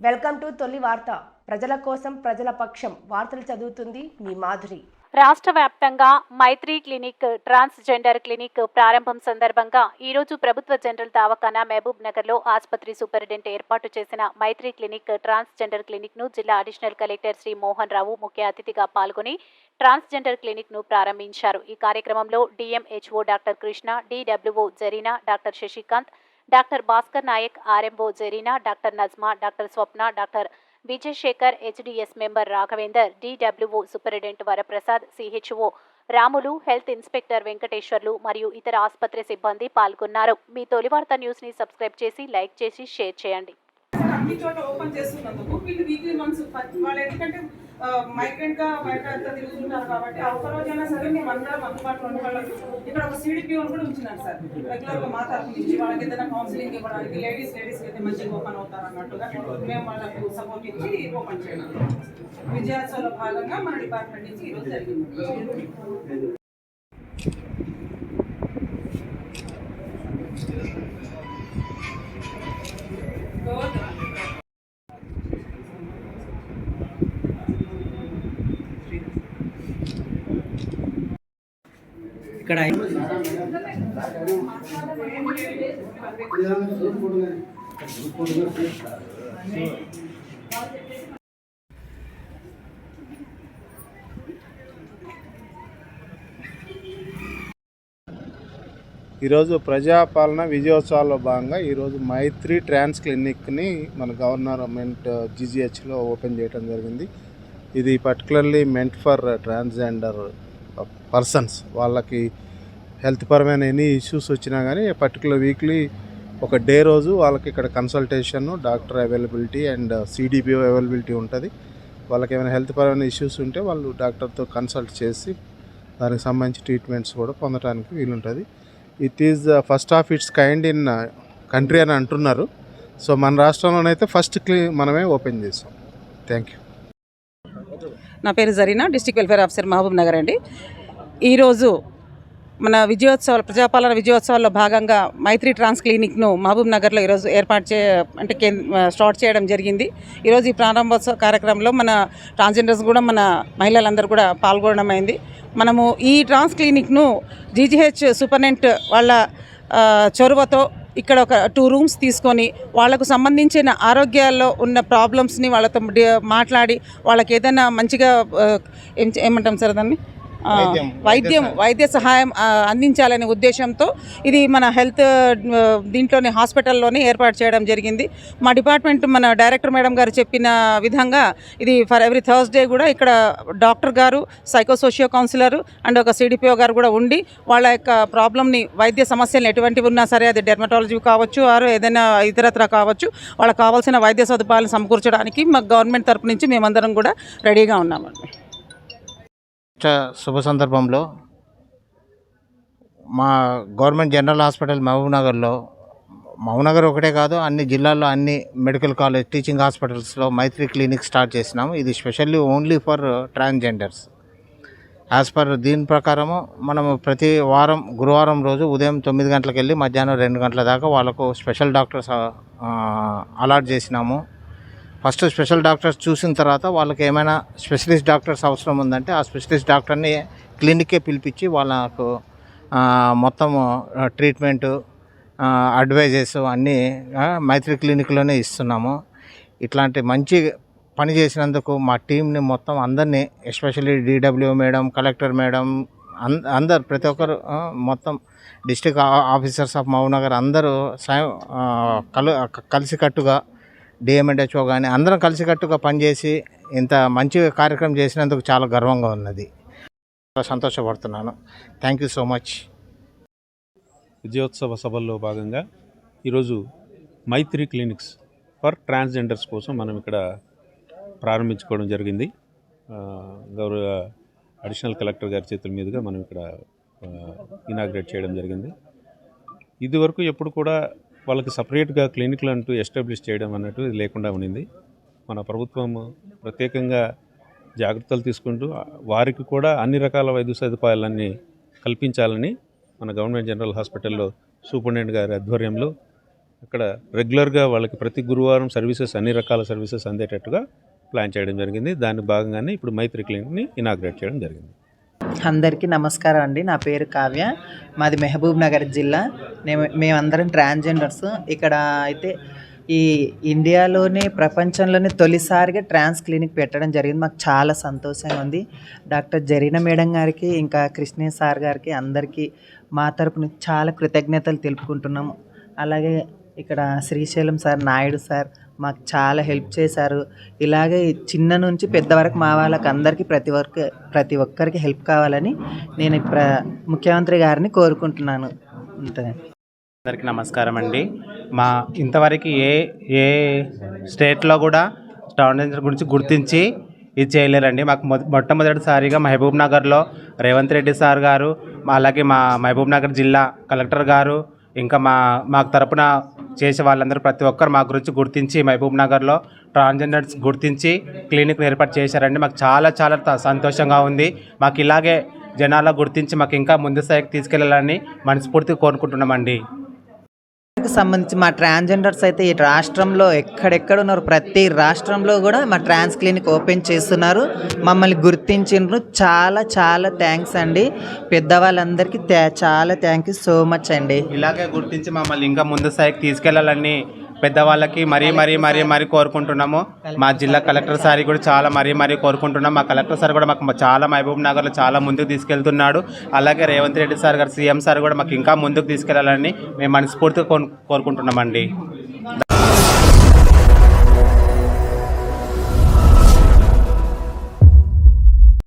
Welcome to తొలి వార్త. ప్రజల కోసం ప్రజల పక్షం వార్తలు చదువుతుంది మీ మాధురి. రాష్ట్ర వ్యాప్తంగా మైత్రి క్లినిక్ ట్రాన్స్జెండర్ క్లినిక్ ప్రారంభం సందర్భంగా ఈరోజు ప్రభుత్వ జనరల్ దావఖానా మహబూబ్ నగర్లో ఆసుపత్రి సూపరింటెండెంట్ ఏర్పాటు చేసిన మైత్రి క్లినిక్ ట్రాన్స్జెండర్ క్లినిక్ను జిల్లా అడిషనల్ కలెక్టర్ శ్రీ మోహన్ రావు ముఖ్య అతిథిగా పాల్గొని ట్రాన్స్జెండర్ క్లినిక్ను ప్రారంభించారు. ఈ కార్యక్రమంలో DMHO doctor Krishna DWO Zareena doctor Shashikanth doctor Bhaskar Naik RMO Zareena doctor Najma doctor Swapna doctor Vijayasekhar HDS member Raghavender DWO superintendent Varaprasad CHO Ramulu health inspector Venkateswarlu మరియు ఇతర ఆసుపత్రి సిబ్బంది పాల్గొన్నారు. మీ తొలి వార్త న్యూస్ని సబ్స్క్రైబ్ చేసి లైక్ చేసి షేర్ చేయండి. మైగ్రెంట్గా బయట తిరుగుతుంటారు కాబట్టి ఆ ఒక్క రోజైనా సరే మేము అందరం అందుబాటులో ఉన్న వాళ్ళకి ఇక్కడ ఒక సిడిపి కూడా ఉంచినారు సార్. రెగ్యులర్గా మా తరఫు నుంచి వాళ్ళకి ఏదైనా కౌన్సిలింగ్ ఇవ్వడానికి లేడీస్ లేడీస్ అయితే మంచిగా ఓపెన్ అవుతారు అన్నట్టుగా మేము వాళ్ళకు సపోర్ట్ ఇచ్చి ఓపెన్ చేయడం విజయోత్సవంలో భాగంగా మన డిపార్ట్మెంట్ నుంచి ఈరోజు జరిగింది. ఇక్కడ ఈరోజు ప్రజాపాలన విజయోత్సవాల్లో భాగంగా ఈరోజు మైత్రి ట్రాన్స్ క్లినిక్ని మన గవర్నమెంట్ జీజీహెచ్లో ఓపెన్ చేయడం జరిగింది. ఇది particularly meant for transgender persons వాళ్ళకి హెల్త్ పరమైన ఎనీ ఇష్యూస్ వచ్చినా కానీ పర్టికులర్ వీక్లీ ఒక డే రోజు వాళ్ళకి ఇక్కడ consultation doctor availability and CDPO availability ఉంటుంది. వాళ్ళకి ఏమైనా హెల్త్ పరమైన ఇష్యూస్ ఉంటే వాళ్ళు డాక్టర్తో కన్సల్ట్ చేసి దానికి సంబంధించి ట్రీట్మెంట్స్ కూడా పొందడానికి వీలుంటుంది. It is first of its kind in country అని అంటున్నారు. సో మన రాష్ట్రంలోనైతే ఫస్ట్ క్లీ మనమే ఓపెన్ చేసాం. థ్యాంక్ యూ నా పేరు Zareena district welfare officer Mahabubnagar అండి. ఈరోజు మన విజయోత్సవాలు ప్రజాపాలన విజయోత్సవాల్లో భాగంగా మైత్రి ట్రాన్స్ క్లినిక్ను మహబూబ్ నగర్లో ఈరోజు ఏర్పాటు చే అంటే కేంద్ర స్టార్ట్ చేయడం జరిగింది. ఈరోజు ఈ ప్రారంభోత్సవ కార్యక్రమంలో మన ట్రాన్స్జెండర్స్ కూడా మన మహిళలందరూ కూడా పాల్గొనడం అయింది. మనము ఈ ట్రాన్స్ క్లినిక్ను జీజీహెచ్ సూపర్నెంట్ వాళ్ళ చొరవతో ఇక్కడ ఒక టూ రూమ్స్ తీసుకొని వాళ్ళకు సంబంధించిన ఆరోగ్యాల్లో ఉన్న ప్రాబ్లమ్స్ని వాళ్ళతో మాట్లాడి వాళ్ళకి ఏదైనా మంచిగా ఏం ఏమంటాం సార్ దాన్ని? వైద్యం, వైద్యం సహాయం అందించాలనే ఉద్దేశంతో ఇది మన హెల్త్ దీంట్లోనే హాస్పిటల్లోనే ఏర్పాటు చేయడం జరిగింది. మా డిపార్ట్మెంట్ మన డైరెక్టర్ మేడం గారు చెప్పిన విధంగా ఇది ఫర్ ఎవ్రీ థర్స్డే కూడా ఇక్కడ డాక్టర్ గారు సైకోసోషియో కౌన్సిలర్ అండ్ ఒక సిడిపిఓ గారు కూడా ఉండి వాళ్ళ యొక్క ప్రాబ్లమ్ని వైద్య సమస్యలు ఎటువంటివి ఉన్నా సరే అది డెర్మటాలజీ కావచ్చు ఆరు ఏదైనా ఇతరత్ర కావచ్చు వాళ్ళకి కావాల్సిన వైద్య సదుపాయాలను సమకూర్చడానికి మా గవర్నమెంట్ తరపు నుంచి మేమందరం కూడా రెడీగా ఉన్నామండి. శుభ సందర్భంలో మా గవర్నమెంట్ జనరల్ హాస్పిటల్ మహబూబ్ నగర్లో ఒకటే కాదు అన్ని జిల్లాల్లో అన్ని మెడికల్ కాలేజ్ టీచింగ్ హాస్పిటల్స్లో మైత్రి క్లినిక్ స్టార్ట్ చేసినాము. ఇది specially only for transgenders. As per దీని ప్రకారము మనము ప్రతి వారం గురువారం రోజు ఉదయం తొమ్మిది గంటలకు వెళ్ళి మధ్యాహ్నం రెండు గంటల దాకా వాళ్ళకు స్పెషల్ డాక్టర్స్ అలాట్ చేసినాము. ఫస్ట్ స్పెషల్ డాక్టర్స్ చూసిన తర్వాత వాళ్ళకి ఏమైనా స్పెషలిస్ట్ డాక్టర్స్ అవసరం ఉందంటే ఆ స్పెషలిస్ట్ డాక్టర్ని క్లినిక్కే పిలిపించి వాళ్ళకు మొత్తం ట్రీట్మెంటు అడ్వైజెస్ అన్నీ మైత్రి క్లినిక్లోనే ఇస్తున్నాము. ఇట్లాంటి మంచి పని చేసినందుకు మా టీంని మొత్తం అందరినీ especially DW madam collector madam అంద అందరు ప్రతి ఒక్కరు మొత్తం డిస్టిక్ ఆఫీసర్స్ ఆఫ్ మహబూబ్నగర్ అందరూ సాయం కలు కలిసికట్టుగా డిఎంఎన్హెచ్ఓ కానీ అందరం కలిసికట్టుగా పనిచేసి ఇంత మంచి కార్యక్రమం చేసినందుకు చాలా గర్వంగా ఉన్నది. చాలా సంతోషపడుతున్నాను. థ్యాంక్ యూ సో మచ్ విజయోత్సవ సభల్లో భాగంగా ఈరోజు మైత్రి క్లినిక్స్ ఫర్ ట్రాన్స్జెండర్స్ కోసం మనం ఇక్కడ ప్రారంభించుకోవడం జరిగింది. గౌరవ అడిషనల్ కలెక్టర్ గారి చేతుల మీదుగా మనం ఇక్కడ ఇనాగ్రేట్ చేయడం జరిగింది. ఇదివరకు ఎప్పుడు కూడా వాళ్ళకి సపరేట్గా క్లినిక్లు అంటూ ఎస్టాబ్లిష్ చేయడం అన్నట్టు లేకుండా ఉండింది మన ప్రభుత్వం ప్రత్యేకంగా జాగ్రత్తలు తీసుకుంటూ వారికి కూడా అన్ని రకాల వైద్య సదుపాయాలన్నీ కల్పించాలని మన గవర్నమెంట్ జనరల్ హాస్పిటల్లో సూపరింటెండెంట్ గారి ఆధ్వర్యంలో అక్కడ రెగ్యులర్గా వాళ్ళకి ప్రతి గురువారం సర్వీసెస్ అన్ని రకాల సర్వీసెస్ అందేటట్టుగా ప్లాన్ చేయడం జరిగింది. దాని భాగంగానే ఇప్పుడు మైత్రి క్లినిక్ని ఇనాగ్రేట్ చేయడం జరిగింది. అందరికీ నమస్కారం అండి. నా పేరు కావ్య. మాది మహబూబ్ నగర్ జిల్లా. మేము మేమందరం ట్రాన్స్జెండర్స్. ఇక్కడ అయితే ఈ ఇండియాలోనే ప్రపంచంలోనే తొలిసారిగా ట్రాన్స్ క్లినిక్ పెట్టడం జరిగింది. మాకు చాలా సంతోషంగా ఉంది. డాక్టర్ జరీనా మేడం గారికి ఇంకా కృష్ణే సార్ గారికి అందరికీ మా తరపున చాలా కృతజ్ఞతలు తెలుపుకుంటున్నాము. అలాగే ఇక్కడ శ్రీశైలం సార్ నాయుడు సార్ మాకు చాలా హెల్ప్ చేశారు. ఇలాగే చిన్న నుంచి పెద్ద వరకు మా వాళ్ళకి అందరికీ ప్రతి ఒక్క ప్రతి ఒక్కరికి హెల్ప్ కావాలని నేను ప్ర ముఖ్యమంత్రి గారిని కోరుకుంటున్నాను. అంతే అందరికీ నమస్కారం అండి. మా ఇంతవరకు ఏ ఏ స్టేట్లో కూడా స్టాండర్డ్ గురించి గుర్తించి ఇది చేయలేరండి. మాకు మొ మొట్టమొదటిసారిగా మహబూబ్ నగర్లో రేవంత్ రెడ్డి సార్ గారు మా- అలాగే మా మహబూబ్ నగర్ జిల్లా కలెక్టర్ గారు ఇంకా మా మాకు తరపున చేసే వాళ్ళందరూ ప్రతి ఒక్కరు మా గురించి గుర్తించి మహబూబ్ నగర్లో ట్రాన్స్జెండర్స్ గుర్తించి క్లినిక్ ఏర్పాటు చేశారండి. మాకు చాలా చాలా త- సంతోషంగా ఉంది. మాకు ఇలాగే జనాల గుర్తించి మాకు ఇంకా ముందు స్థాయికి తీసుకెళ్ళాలని మనస్ఫూర్తిగా కోరుకుంటున్నామండి. సంబంధించి మా ట్రాన్స్జెండర్స్ అయితే ఈ రాష్ట్రంలో ఎక్కడెక్కడ ఉన్నారు ప్రతి రాష్ట్రంలో కూడా మా ట్రాన్స్ క్లినిక్ ఓపెన్ చేస్తున్నారు. మమ్మల్ని గుర్తించిండ్రు చాలా చాలా థ్యాంక్స్ అండి. పెద్దవాళ్ళందరికీ చాలా థ్యాంక్ యూ సో మచ్ అండి. ఇలాగే గుర్తించి మమ్మల్ని ఇంకా ముందు స్థాయికి తీసుకెళ్ళాలని పెద్దవాళ్ళకి మరీ మరీ మరీ మరీ కోరుకుంటున్నాము. మా జిల్లా కలెక్టర్ సార్ కూడా చాలా మరీ మరీ కోరుకుంటున్నాం. మా కలెక్టర్ సార్ కూడా మాకు చాలా మహబూబ్ నగర్లో చాలా ముందుకు తీసుకెళ్తున్నాడు. అలాగే రేవంత్ రెడ్డి సార్ గారు సీఎం సార్ కూడా మాకు ఇంకా ముందుకు తీసుకెళ్ళాలని మేము మనస్ఫూర్తిగా కోరు- కోరుకుంటున్నామండి.